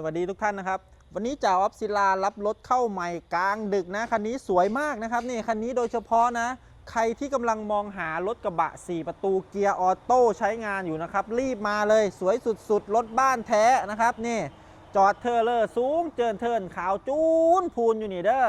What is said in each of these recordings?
สวัสดีทุกท่านนะครับ วันนี้จ่าออฟศิลารับรถเข้าใหม่กลางดึกนะ คันนี้สวยมากนะครับนี่คันนี้โดยเฉพาะนะ ใครที่กำลังมองหารถกระบะ 4 ประตูเกียร์ออโต้ใช้งานอยู่นะครับ รีบมาเลยสวยสุดๆ รถบ้านแท้นะครับนี่จอดเทอร์เลอร์สูงเจินเทินขาวจูนพูนอยู่นี่เด้อ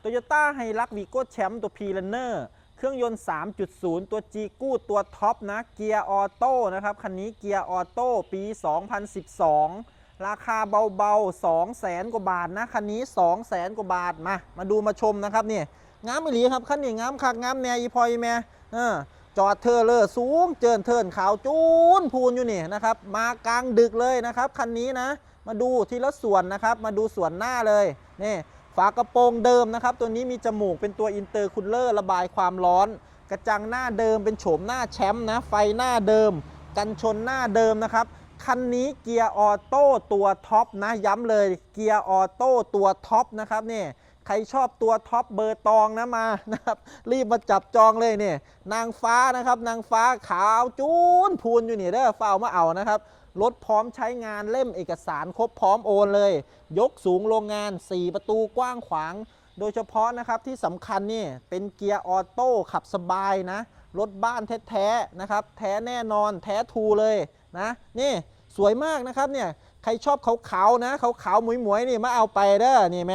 โตโยต้าไฮรักวีโก้แชมป์ตัวพีเลนเนอร์เครื่องยนต์ 3.0 ตัว G กู้ตัวท็อปนะเกียร์ออโต้นะครับคันนี้เกียร์ออโต้ปี 2012 ราคาเบาๆ2 0 0แสนกว่าบาทนะคันนี้ 2 0 0แสนกว่าบาทมามาดูมาชมนะครับนี่งามไม่หลีครับคันนี้งามคักงามแนอีพอยแม่เออจอดเทอร์เลอร์สูงเจินเทินขาวจูนพูนอยู่นี่นะครับมากลางดึกเลยนะครับคันนี้นะ มาดูทีละส่วนนะครับ มาดูส่วนหน้าเลยนี่ฝากระโปรงเดิมนะครับ ตัวนี้มีจมูกเป็นตัวอินเตอร์คูลเลอร์ระบายความร้อน กระจังหน้าเดิมเป็นโฉมหน้าแชมป์นะไฟหน้าเดิม กันชนหน้าเดิมนะครับ คันนี้เกียร์ออโต้ตัวท็อปนะย้ำเลยเกียร์ออโต้ตัวท็อปนะครับนี่ใครชอบตัวท็อปเบอร์ตองนะมานะครับรีบมาจับจองเลยเนี่ยนางฟ้านะครับนางฟ้าขาวจูนพูนอยู่นี่เด้อเฝ้ามาเอานะครับรถพร้อมใช้งานเล่มเอกสารครบพร้อมโอนเลย ยกสูงโรงงาน 4 ประตูกว้างขวาง โดยเฉพาะนะครับที่สำคัญนี่เป็นเกียร์ออโต้ขับสบายนะรถบ้านแท้ๆนะครับแท้แน่นอนแท้ทูเลย นะนี่สวยมากนะครับเนี่ยใครชอบขาวๆนะขาวๆหมวยๆนี่มาเอาไปเด้อนี่ไหม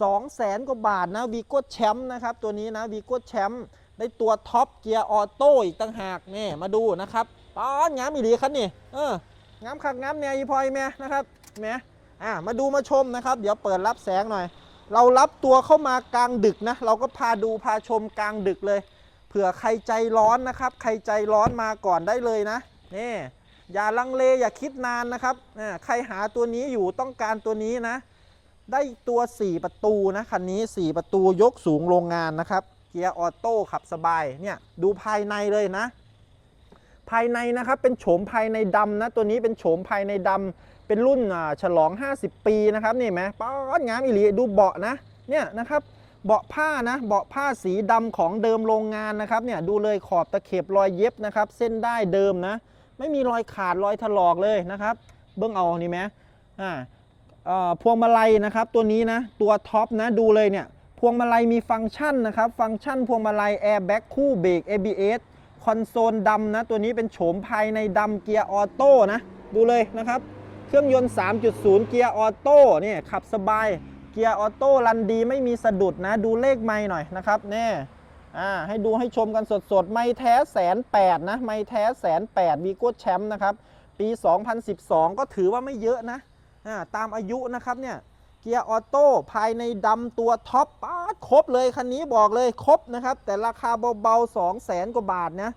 สองแสนกว่าบาทนะวีโก้แชมป์นะครับตัวนี้นะวีโก้แชมป์ได้ตัวท็อปเกียร์ออโต้อีกต่างหากนี่มาดูนะครับป้อนงามอีหลีครับนี่เอองามคักงามแนวอีพอยแม่นะครับแม่อ่ามาดูมาชมนะครับ เดี๋ยวเปิดรับแสงหน่อย เรารับตัวเข้ามากลางดึกนะ เราก็พาดูพาชมกลางดึกเลย เผื่อใครใจร้อนนะครับ ใครใจร้อนมาก่อนได้เลยนะนี่ อย่าลังเลอย่าคิดนานนะครับใครหาตัวนี้อยู่ต้องการตัวนี้นะ ได้ตัว 4 ประตูนะคันนี้ 4 ประตูยกสูงโรงงานนะครับ เกียร์ออโต้ขับสบายเนี่ยดูภายในเลยนะ ภายในนะครับเป็นโฉมภายในดำนะตัวนี้เป็นโฉมภายในดำเป็นรุ่นฉลอง 50 ปีนะครับนี่ไหมป๊อดงามอีหลีดูเบาะนะเนี่ยนะครับเบาะผ้านะเบาะผ้าสีดำของเดิมโรงงานนะครับเนี่ยดูเลยขอบตะเข็บรอยเย็บนะครับ เส้นได้เดิมนะ ไม่มีรอยขาดรอยถลอกเลยนะครับ เบื้องเอานี่ไหมอ่าพวงมาลัยนะครับตัวนี้นะตัวท็อปนะดูเลยเนี่ยพวงมาลัยมีฟังก์ชันนะครับฟังก์ชันพวงมาลัยแอร์แบ็กคู่เบรก ABS คอนโซลดำนะตัวนี้เป็นโฉมภายในดำเกียร์ออโต้นะดูเลยนะครับเครื่องยนต์ 3.0 เกียร์ออโต้เนี่ยขับสบายเกียร์ออโต้รันดีไม่มีสะดุดนะดูเลขไม่หน่อยนะครับแน่ อ่าให้ดูให้ชมกันสดๆ ไม่แท้แสนแปดนะ ไม่แท้แสนแปดวีโก้แชมป์นะครับ ปี 2012 ก็ถือว่าไม่เยอะนะอ่าตามอายุนะครับเนี่ยเกียร์ออโต้ภายในดำตัวท็อปป๊าครบเลย คันนี้บอกเลยครบนะครับ แต่ราคาเบาๆ 2 0 0แสนกว่าบาทนะ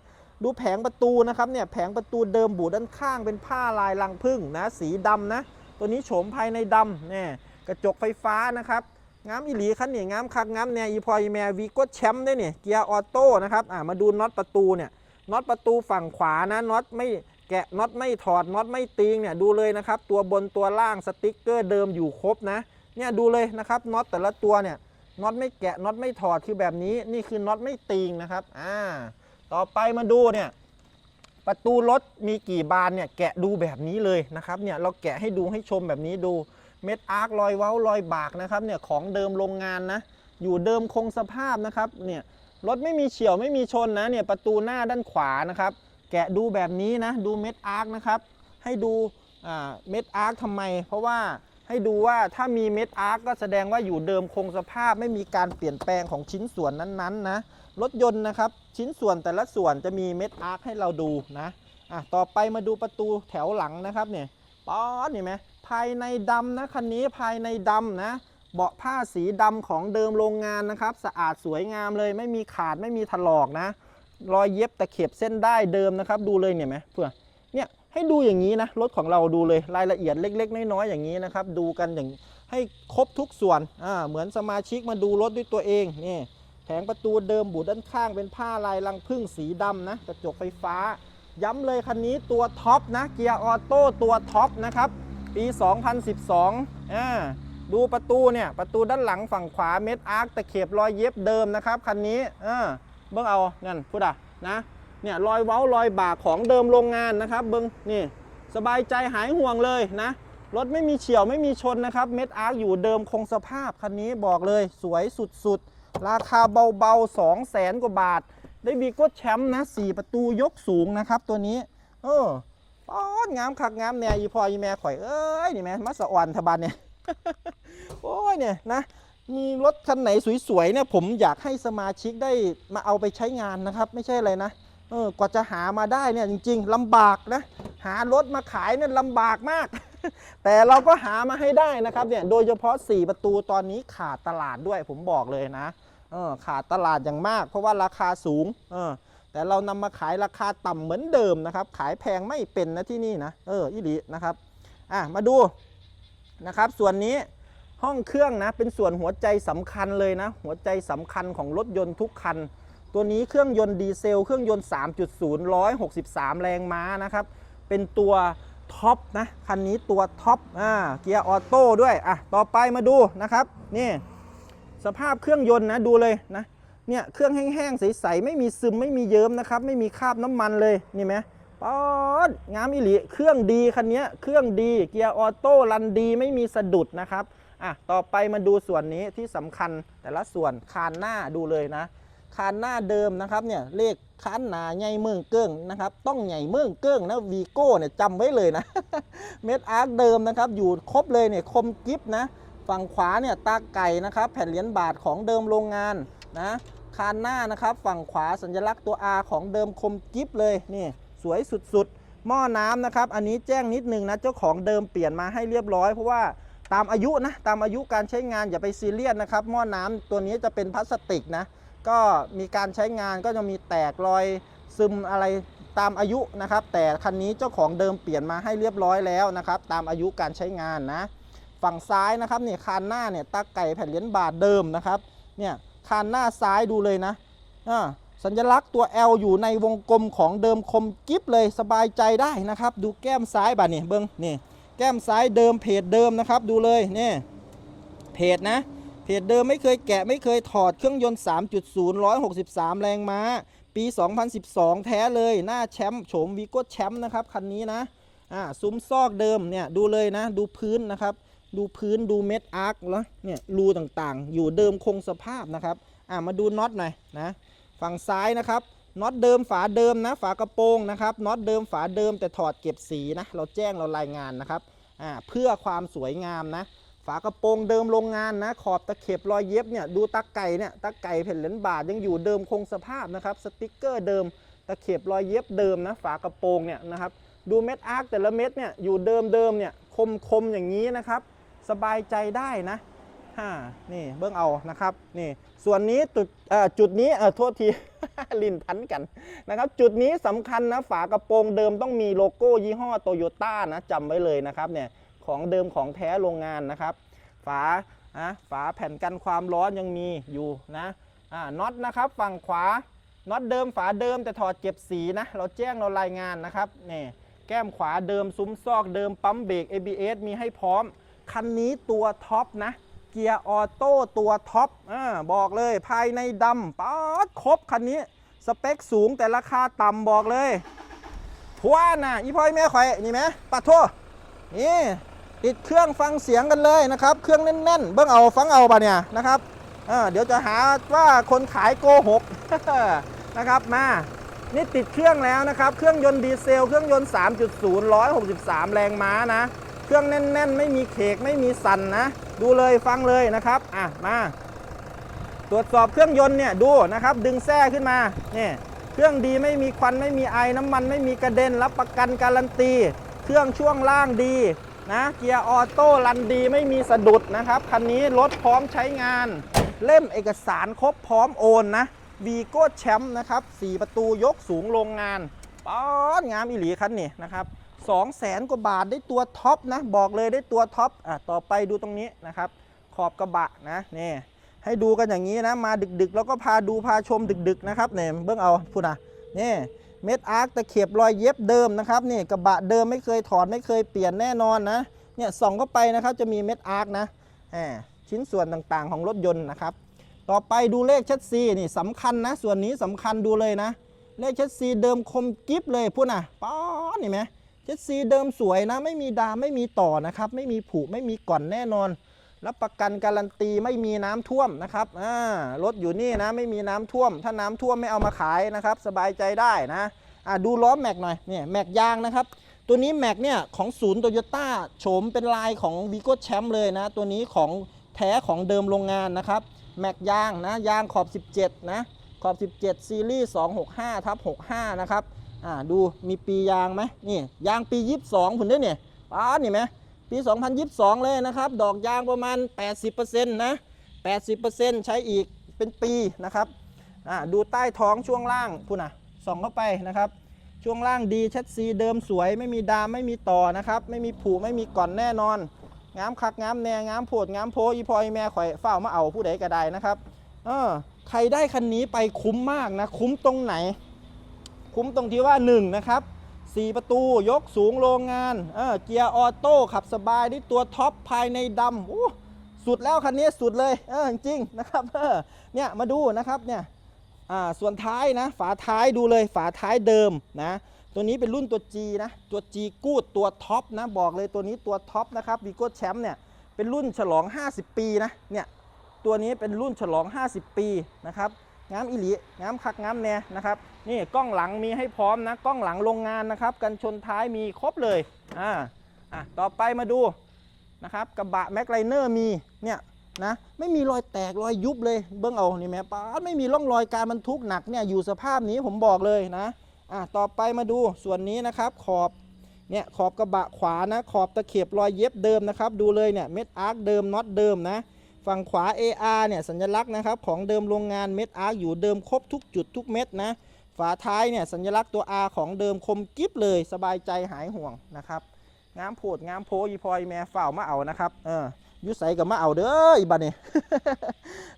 ดูแผงประตูนะครับเนี่ยแผงประตูเดิมบูด้านข้างเป็นผ้าลายลังพึ่งนะ สีดำนะ ตัวนี้โฉมภายในดำเนี่ยกระจกไฟฟ้านะครับ งามอีหลีคันนี่งามคักงามแนอีพอยแมวีก็แชมป์ได้เนี่ยเกียร์ออโต้นะครับอ่ามาดูน็อตประตูเนี่ยน็อตประตูฝั่งขวานะน็อตไม่แกะน็อตไม่ถอดน็อตไม่ตีงเนี่ยดูเลยนะครับ ตัวบนตัวล่างสติ๊กเกอร์เดิมอยู่ครบนะเนี่ยดูเลยนะครับน็อตแต่ละตัวเนี่ยน็อตไม่แกะน็อตไม่ถอดคือแบบนี้นี่คือน็อตไม่ตีงนะครับอ่าต่อไปมาดูเนี่ยประตูรถมีกี่บานเนี่ยแกะดูแบบนี้เลยนะครับเนี่ยเราแกะให้ดูให้ชมแบบนี้ดู เม็ดอาร์ครอยเว้ารอยบากนะครับเนี่ยของเดิมโรงงานนะ อยู่เดิมคงสภาพนะครับเนี่ยรถไม่มีเฉียวไม่มีชนนะเนี่ยประตูหน้าด้านขวานะครับ แกะดูแบบนี้นะดูเม็ดอาร์คนะครับ ให้ดูเม็ดอาร์คทำไม เพราะว่าให้ดูว่าถ้ามีเม็ดอาร์คก็แสดงว่าอยู่เดิมคงสภาพไม่มีการเปลี่ยนแปลงของชิ้นส่วนนั้นๆนะรถยนต์นะครับ ชิ้นส่วนแต่ละส่วนจะมีเม็ดอาร์คให้เราดูนะอะต่อไปมาดูประตูแถวหลังนะครับเนี่ย ป๊อดเห็นไหมภายในดำนะคันนี้ภายในดำนะเบาะผ้าสีดำของเดิมโรงงานนะครับ สะอาดสวยงามเลยไม่มีขาดไม่มีถลอกนะ รอยเย็บตะเข็บเส้นได้เดิมนะครับ ดูเลยเนี่ยไหมเพื่อเนี่ยให้ดูอย่างนี้นะรถของเราดูเลยรายละเอียดเล็ก ๆ น้อยๆอย่างนี้นะครับ ดูกันอย่างให้ครบทุกส่วนอ่าเหมือนสมาชิกมาดูรถด้วยตัวเองนี่แผงประตูเดิมบูดด้านข้างเป็นผ้าลายลังพึ่งสีดำนะกระจกไฟฟ้า ย้ำเลยคันนี้ตัวท็อปนะเกียร์ออโต้ตัวท็อปนะครับ ปี 2012อ่าดูประตูเนี่ยประตูด้านหลังฝั่งขวาเม็ดอาร์คตะเข็บรอยเย็บเดิมนะครับคันนี้เออเบิ้งเอานั่นพูดอะนะเนี่ยรอยเว้ารอยบากของเดิมโรงงานนะครับเบิ้งนี่สบายใจหายห่วงเลยนะรถไม่มีเฉียวไม่มีชนนะครับเม็ดอาร์คอยู่เดิมคงสภาพคันนี้บอกเลยสวยสุดๆ ราคาเบาๆ2 0 0แสนกว่าบาท ได้บีโก้แชมป์นะ4ประตูยกสูงนะครับ ตัวนี้ เออป้อนงามคักงามแน่ยีพอยีแม่ข่อยเอ้ยนี่แม่มาสะอ่อนทบันเนี่ยโอ้ยเนี่ยนะมีรถคันไหนสวยๆเนี่ยผมอยากให้สมาชิกได้มาเอาไปใช้งานนะครับ ไม่ใช่อะไรนะเออกว่าจะหามาได้เนี่ยจริง ๆลำบากนะ หารถมาขายเนี่ยลำบากมาก แต่เราก็หามาให้ได้นะครับเนี่ยโดยเฉพาะ 4 ประตูตอนนี้ขาดตลาดด้วยผมบอกเลยนะ เออขาดตลาดอย่างมาก เพราะว่าราคาสูงเออแต่เรานำมาขายราคาต่ำเหมือนเดิมนะครับ ขายแพงไม่เป็นนะที่นี่นะเอออีหลีนะครับอะมาดูนะครับ ส่วนนี้ห้องเครื่องนะเป็นส่วนหัวใจสำคัญเลยนะ หัวใจสำคัญของรถยนต์ทุกคัน ตัวนี้เครื่องยนต์ดีเซล เครื่องยนต์ 3.0 163 แรงม้านะครับ เป็นตัวท็อปนะคันนี้ตัวท็อปอ่าเกียร์ออโต้ด้วยอะต่อไปมาดูนะครับนี่ สภาพเครื่องยนต์นะดูเลยนะเนี่ยเครื่องแห้งๆใสๆไม่มีซึมไม่มีเยิ้มนะครับ ไม่มีคราบน้ำมันเลยนี่ไหมป๊อดงามอิหลีเครื่องดีคันนี้เครื่องดีเกียร์ออโต้รันดีไม่มีสะดุดนะครับอะต่อไปมาดูส่วนนี้ที่สำคัญแต่ละส่วนคานหน้าดูเลยนะคานหน้าเดิมนะครับเนี่ยเลขคานหนาใหญ่เมืองเกิ้งนะครับต้องใหญ่เมืองเกิ้งนะวีโก้เนี่ยจำไว้เลยนะเม็ดอาร์คเดิมนะครับอยู่ครบเลยเนี่ยคมกิฟนะ ฝั่งขวาเนี่ยตาไก่นะครับแผ่นเหรียญบาทของเดิมโรงงานนะคานหน้านะครับฝั่งขวาสัญลักษณ์ตัว R ของเดิมคมกิฟเลยนี่สวยสุดๆ หม้อน้ำนะครับ อันนี้แจ้งนิดนึงนะเจ้าของเดิมเปลี่ยนมาให้เรียบร้อยเพราะว่าตามอายุนะตามอายุการใช้งานอย่าไปซีเรียสนะครับหม้อน้ำตัวนี้จะเป็นพลาสติกนะก็มีการใช้งานก็จะมีแตกรอยซึมอะไรตามอายุนะครับ แต่คันนี้เจ้าของเดิมเปลี่ยนมาให้เรียบร้อยแล้วนะครับ ตามอายุการใช้งานนะ ฝั่งซ้ายนะครับเนี่ยคานหน้าเนี่ยตาไก่แผ่นเหรียญบาทเดิมนะครับเนี่ยคานหน้าซ้ายดูเลยนะอ่าสัญลักษณ์ตัว L อยู่ในวงกลมของเดิมคมกิฟเลยสบายใจได้นะครับ ดูแก้มซ้ายบ่านี่เบิ้งนี่แก้มซ้ายเดิมเพจเดิมนะครับดูเลยนี่เพจนะเพจเดิมไม่เคยแกะไม่เคยถอดเครื่องยนต์ 3.0 163 แรงม้า ปี 2012 แท้เลยหน้าแชมป์โฉมวีโก้แชมป์นะครับคันนี้นะอ่าซุ้มซอกเดิมเนี่ยดูเลยนะดูพื้นนะครับ ดูพื้นดูเม็ดอาร์คแล้วเนี่ยรูต่างๆ อยู่เดิมคงสภาพนะครับอ่ามาดูน็อตหน่อยนะฝั่งซ้ายนะครับน็อตเดิมฝาเดิมนะฝากระโปรงนะครับน็อตเดิมฝาเดิมแต่ถอดเก็บสีนะเราแจ้งเรารายงานนะครับอ่าเพื่อความสวยงามนะฝากระโปรงเดิมโรงงานนะขอบตะเข็บรอยเย็บเนี่ยดูตะไก่เนี่ยตะไก่แผ่นเหรียญบาทยังอยู่เดิมคงสภาพนะครับสติกเกอร์เดิมตะเข็บรอยเย็บเดิมนะฝากระโปรงเนี่ยนะครับดูเม็ดอาร์คแต่ละเม็ดเนี่ยอยู่เดิมเดิมเนี่ยคมคมอย่างนี้นะครับ สบายใจได้นะฮ่านี่เบื้องเอานะครับนี่ส่วนนี้จุดจุดนี้เออโทษทีลินพันกันนะครับ จุดนี้สำคัญนะฝากระโปรงเดิมต้องมีโลโก้ยี่ห้อโตโยต้านะจำไว้เลยนะครับเนี่ยของเดิมของแท้โรงงานนะครับ ฝาอะฝาแผ่นกันความร้อนยังมีอยู่นะอ่าน็อตนะครับฝั่งขวาน็อตเดิมฝาเดิมแต่ถอดเก็บสีนะเราแจ้งเรารายงานนะครับนี่แก้มขวาเดิมซุ้มซอกเดิมปั๊มเบรก ABS มีให้พร้อม คันนี้ตัวท็อปนะ เกียร์ออโต้ตัวท็อปอบอกเลยภายในดำป๊อดครบคันนี้ สเปคสูงแต่ราคาต่ำบอกเลยทวนน่ะอีพ่อยแม่ข่อยนี่ไหมปะโทนี่ติดเครื่องฟังเสียงกันเลยนะครับ เครื่องแน่นๆ เบิ้งเอาฟังเอาปะเนี่ยนะครับเออเดี๋ยวจะหาว่าคนขายโกหกนะครับมา นี่ติดเครื่องแล้วนะครับ เครื่องยนต์ดีเซล เครื่องยนต์ 3.0 163 แรงม้านะ เครื่องแน่น ๆ ไม่มีเคกไม่มีสั่นนะ ดูเลยฟังเลยนะครับอะมาตรวจสอบเครื่องยนต์เนี่ยดูนะครับ ดึงแส้ขึ้นมาเนี่ยเครื่องดีไม่มีควันไม่มีไอน้ำมันไม่มีกระเด็นรับประกันการันตี เครื่องช่วงล่างดีนะเกียร์ออโต้รันดีไม่มีสะดุดนะครับคันนี้รถพร้อมใช้งาน เล่มเอกสารครบพร้อมโอนนะวีโก้แชมป์นะครับ4ประตูยกสูงโรงงานป๊อดงามอิหลีคันนี้นะครับ 2 0 0แสนกว่าบาทได้ตัวท็อปนะบอกเลยได้ตัวท็อปอะต่อไปดูตรงนี้นะครับ ขอบกระบะนะนี่ให้ดูกันอย่างนี้นะมาดึกๆ แล้วก็พาดูพาชมดึกๆนะครับเนี่ยเบื้องเอาพูดนะนี่เม็ดอาร์คตะเข็บรอยเย็บเดิมนะครับนี่กระบะเดิมไม่เคยถอดไม่เคยเปลี่ยนแน่นอนนะเนี่ยส่องเข้าไปนะครับจะมีเม็ดอาร์คนะแหมชิ้นส่วนต่างๆของรถยนต์นะครับ ต่อไปดูเลขชัดซีนี่สำคัญนะ ส่วนนี้สำคัญดูเลยนะ เลขชัดซีเดิมคมกิฟเลยพูดนะป๊อนี่ไหม จ็ดซีเดิมสวยนะ ไม่มีดามไม่มีต่อนะครับ ไม่มีผุไม่มีก่อนแน่นอน รับประกันการันตีไม่มีน้ำท่วมนะครับอ่ารถอยู่นี่นะ ไม่มีน้ำท่วม ถ้าน้ำท่วมไม่เอามาขายนะครับ สบายใจได้นะอะดูล้อแม็กหน่อยเนี่ยแม็กยางนะครับ ตัวนี้แม็กเนี่ยของศูนย์โตโยต้าโฉมเป็นลายของวีโก้แชมป์เลยนะ ตัวนี้ของแท้ของเดิมโรงงานนะครับแม็กยางนะยางขอบ 17 นะ ขอบ 17 ซีรีส์ 265ทับ65 นะครับ อ่าดูมีปียางไหมนี่ยางปี 22คุณด้เนี่ยป้าดนี่ไหมปี 2022 เลยนะครับ ดอกยางประมาณ 80%นะ80%ใช้อีกเป็นปีนะครับอ่าดูใต้ท้องช่วงล่างพูดนะส่องเข้าไปนะครับ ช่วงล่างดีชัดซีเดิมสวยไม่มีดามไม่มีต่อนะครับ ไม่มีผูไม่มีก่อนแน่นอนงามคักงามแน่งามโพดงามโพอีพอยแม่ข่อยเฝ้ามาเอาผู้ใดก็ได้นะครับเออใครได้คันนี้ไปคุ้มมากนะ คุ้มตรงไหน คุ้มตรงที่ว่า1นะครับ4 ประตูยกสูงโรงงานเออเกียร์ออโต้ขับสบายด้วยตัวท็อปภายในดำโอ้สุดแล้วคันนี้สุดเลยเออจริงนะครับเออเนี่ยมาดูนะครับเนี่ยอ่าส่วนท้ายนะ ฝาท้ายดูเลยฝาท้ายเดิมนะตัวนี้เป็นรุ่นตัว G นะตัว G กูดตัวท็อปนะบอกเลยตัวนี้ตัวท็อปนะครับวีโก้แชมป์เนี่ยเป็นรุ่นฉลอง 50 ปีนะเนี่ยตัวนี้เป็นรุ่นฉลอง 50 ปีนะครับ งามอิลิงามคักงามแน่นะครับนี่กล้องหลังมีให้พร้อมนะกล้องหลังโรงงานนะครับ กันชนท้ายมีครบเลยอ่าอะต่อไปมาดูนะครับกระบะแม็กไลเนอร์มีเนี่ยนะไม่มีรอยแตกรอยยุบเลยเบื้องเอานี่แม่ป้าไม่มีร่องรอยการบรรทุกหนักเนี่ยอยู่สภาพนี้ผมบอกเลยนะอะต่อไปมาดูส่วนนี้นะครับขอบเนี่ยขอบกระบะขวานะขอบตะเข็บรอยเย็บเดิมนะครับ ดูเลยเนี่ยเม็ดอาร์คเดิมน็อตเดิมนะ ฝั่งขวา AR เนี่ยสัญลักษณ์นะครับของเดิมโรงงานเม็ดอาร์อยู่เดิมครบทุกจุดทุกเม็ดนะฝาท้ายเนี่ยสัญลักษณ์ตัว R ของเดิมคมกิฟเลยสบายใจหายห่วงนะครับงามโพดงามโพยีพอยแม่ฝ่าวมาเอานะครับเออยุใสกับมาเอาเด้ออีบันนี่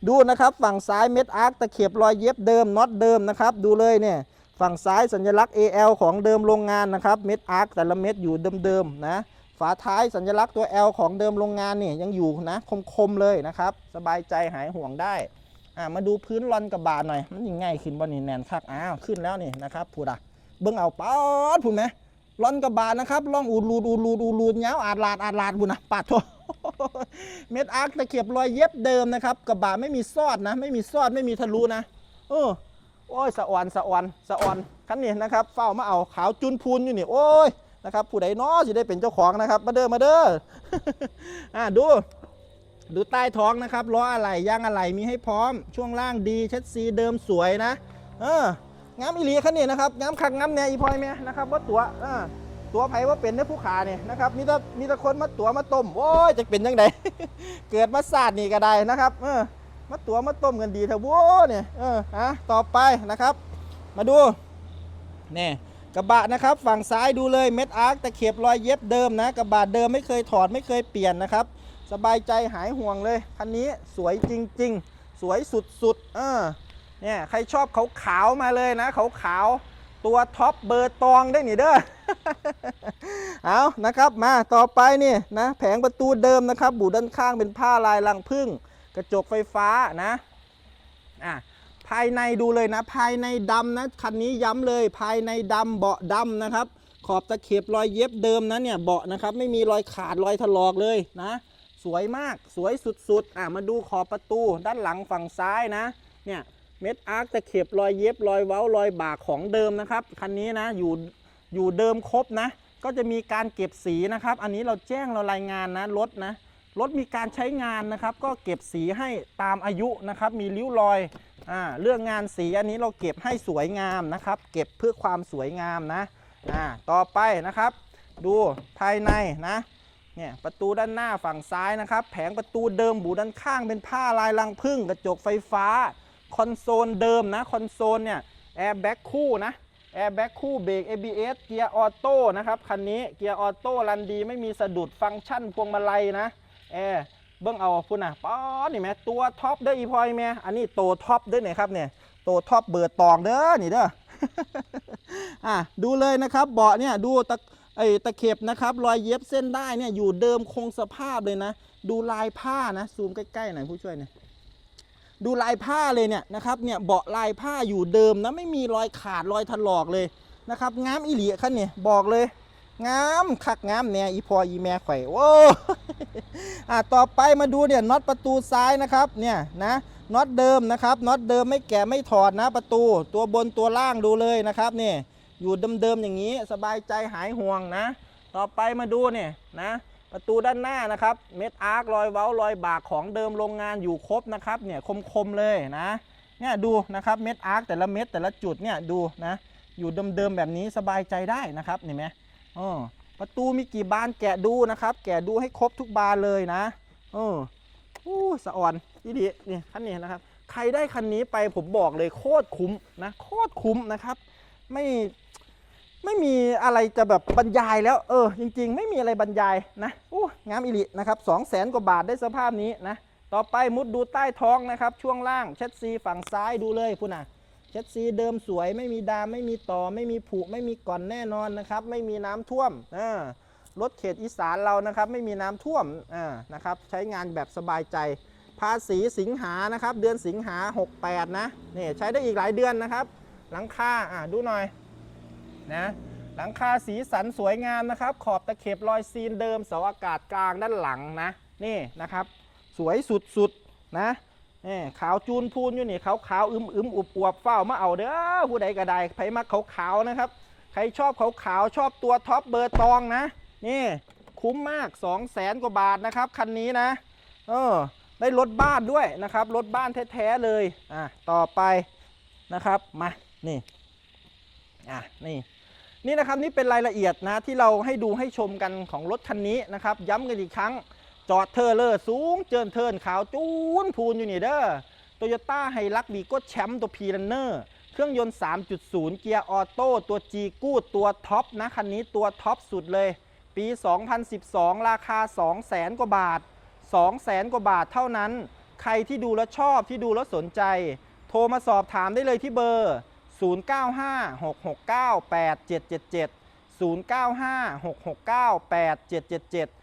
ดูนะครับฝั่งซ้ายเม็ดอาร์คตะเข็บรอยเย็บเดิมน็อตเดิมนะครับ ดูเลยเนี่ยฝั่งซ้ายสัญลักษณ์ AL ของเดิมโรงงานนะครับเม็ดอาร์คแต่ละเม็ดอยู่เดิมๆนะ ฝาท้ายสัญลักษณ์ตัว L ของเดิมโรงงานนี่ยังอยู่นะคมๆเลยนะครับ สบายใจหายห่วงได้อ่ามาดูพื้นรอนกระบะหน่อย มันยังง่ายขึ้นบ่นี่แนนคักอ้าวขึ้นแล้วนี่นะครับพูดอะเบิ้งเอาป๊อดพูดไหมรอนกระบะนะครับล่องอูดรูดอูดรูดอูดรูดเงาวอาดลาดอาดลาดพูดนะปาดโทเม็ดอาร์คตะเข็บรอยเย็บเดิมนะครับ กระบะไม่มีซอดนะ ไม่มีซอดไม่มีทะลุนะเออโอ้ยสะออนสะออนสะออนคันนี้นะครับ เฝ้ามาเอาขาวจุนพูนอยู่นี่โอ้ย นะครับผู้ใดน้อสิได้เป็นเจ้าของนะครับ มาเด้อมาเด้ออ่าดูดูใต้ท้องนะครับล้ออะไหล่ยางอะไหล่มีให้พร้อม ช่วงล่างดีเช็ดซีเดิมสวยนะ เอองามอีหลีคันนี้นะครับงามคักงามแน่อีพอยแม่นะครับว่าตัวเออตัวไผ่ว่าเป็นเนื้อผู้ขาเนี่ยนะครับมีแต่มีแต่คนมาตัวมาต้มโอ้ยจะเป็นยังไงเกิดมาศาสตร์นี่ก็ได้นะครับเออมาตัวมาต้มกันดีเถอะโว้เนี่ยเออฮะต่อไปนะครับ มาดูนี่ กระบะนะครับฝั่งซ้ายดูเลยเม็ดอาร์คตะเข็บรอยเย็บเดิมนะกระบะเดิมไม่เคยถอดไม่เคยเปลี่ยนนะครับ สบายใจหายห่วงเลยคันนี้สวยจริง ๆ สวยสุดๆเออเนี่ยใครชอบขาวๆมาเลยนะขาวๆตัวท็อปเบอร์ตองได้หนี่เด้อเอานะครับมาต่อไปนี่นะแผงประตูเดิมนะครับ บูด้านข้างเป็นผ้าลายลังพึ่ง กระจกไฟฟ้านะอะ ภายในดูเลยนะ ภายในดำนะคันนี้ย้ำเลย ภายในดำเบาะดำนะครับ ขอบตะเข็บรอยเย็บเดิมนะเนี่ยเบาะนะครับ ไม่มีรอยขาดรอยถลอกเลยนะ สวยมากสวยสุดๆ อะมาดูขอบประตูด้านหลังฝั่งซ้ายนะ เนี่ยเม็ดอาร์คตะเข็บรอยเย็บรอยเว้ารอยบากของเดิมนะครับคันนี้นะอยู่อยู่เดิมครบนะ ก็จะมีการเก็บสีนะครับ อันนี้เราแจ้งเรารายงานนะรถนะ รถมีการใช้งานนะครับ ก็เก็บสีให้ตามอายุนะครับ มีริ้วรอยอ่าเรื่องงานสีอันนี้เราเก็บให้สวยงามนะครับ เก็บเพื่อความสวยงามนะอ่าต่อไปนะครับ ดูภายในนะเนี่ยประตูด้านหน้าฝั่งซ้ายนะครับ แผงประตูเดิมบูด้านข้างเป็นผ้าลายลังพึ่งกระจกไฟฟ้า คอนโซลเดิมนะคอนโซลเนี่ยแอร์แบ็กคู่นะแอร์แบ็กคู่เบรก ABS เกียร์ออโต้นะครับคันนี้เกียร์ออโต้รันดีไม่มีสะดุดฟังก์ชันพวงมาลัยนะ แอร์เบิ้งเอาพุ่นนะป๊อนี่แม่ตัวท็อปเด้ออีพอยแม่อันนี้โตท็อปเด้อเนี่ยครับเนี่ยโตท็อปเบอร์ตองเด้อนี่เด้ออะดูเลยนะครับเบาะเนี่ยดูตะไอตะเข็บนะครับรอยเย็บเส้นได้เนี่ยอยู่เดิมคงสภาพเลยนะ ดูลายผ้านะซูมใกล้ๆหน่อยผู้ช่วยเนี่ยดูลายผ้าเลยเนี่ยนะครับเนี่ยเบาะลายผ้าอยู่เดิมนะไม่มีรอยขาดรอยถลอกเลยนะครับงามอีหลีคันเนี่ยบอกเลย งามคักงามแน่อีพออีแม่ไข่โอ้อะต่อไปมาดูเนี่ยน็อตประตูซ้ายนะครับเนี่ยนะน็อตเดิมนะครับน็อตเดิมไม่แกะไม่ถอดนะประตู ตัวบนตัวล่างดูเลยนะครับเนี่ยอยู่เดิมๆอย่างนี้สบายใจหายห่วงนะ ต่อไปมาดูเนี่ยนะประตูด้านหน้านะครับเม็ดอาร์ครอยเว้ารอยบากของเดิมโรงงานอยู่ครบนะครับเนี่ยคมๆเลยนะเนี่ยดูนะครับเม็ดอาร์คแต่ละเม็ดแต่ละจุดเนี่ยดูนะอยู่เดิมๆแบบนี้สบายใจได้นะครับเห็นไหม ออประตูมีกี่บานแกะดูนะครับ แกะดูให้ครบทุกบานเลยนะเอออู้สะอ่อนนี่ดีนี่คันนี้นะครับ ใครได้คันนี้ไปผมบอกเลยโคตรคุ้มนะโคตรคุ้มนะครับ ไม่ไม่มีอะไรจะแบบบรรยายแล้วเออ จริง ๆ ไม่มีอะไรบรรยายนะอู้งามอิลินะครับสองแสนกว่าบาทได้สภาพนี้นะ ต่อไปมุดดูใต้ท้องนะครับ ช่วงล่างเช็ดซีฝั่งซ้ายดูเลยพูน่ะ เช็ดซีเดิมสวยไม่มีดามไม่มีต่อไม่มีผุไม่มีก่อนแน่นอนนะครับ ไม่มีน้ำท่วมอ่ารถเขตอีสานเรานะครับ ไม่มีน้ำท่วมอ่านะครับ ใช้งานแบบสบายใจ ภาษีสิงหานะครับ เดือนสิงหา 68 นะนี่ใช้ได้อีกหลายเดือนนะครับ หลังคาอ่าดูหน่อยนะหลังคาสีสันสวยงามนะครับ ขอบตะเข็บรอยซีนเดิมเสาอากาศกลางด้านหลังนะนี่นะครับ สวยสุดๆนะ นี่ขาวจูนพูนอยู่นี่ขาวขาวอึมอึมอุบอวบเฝ้ามาเอาเด้อผู้ใดก็ได้ใครมาขาวขาวนะครับ ใครชอบขาวขาวชอบตัวท็อปเบอร์ตองนะนี่คุ้มมาก2 0 0แสนกว่าบาทนะครับคันนี้นะเออได้รถบ้านด้วยนะครับรถบ้านแท้ๆเลยอะต่อไปนะครับมานี่อะนี่นี่นะครับนี่เป็นรายละเอียดนะที่เราให้ดูให้ชมกันของรถคันนี้นะครับ ย้ำกันอีกครั้ง จอดเทอร์เลอร์สูงเจินเทินขาวจูนพูนอยู่นี่เด้อโตโยต้าไฮรักบีก็แชมป์ตัวพีรันเนอร์เครื่องยนต์ 3.0 เกียร์ออโต้ตัว G กู้ตัวท็อปนะ คันนี้ตัวท็อปสุดเลย ปี 2012 ราคา 200,000กว่าบาท 200,000กว่าบาทเท่านั้น ใครที่ดูแล้วชอบที่ดูแล้วสนใจ โทรมาสอบถามได้เลยที่เบอร์ 0956698777 0956698777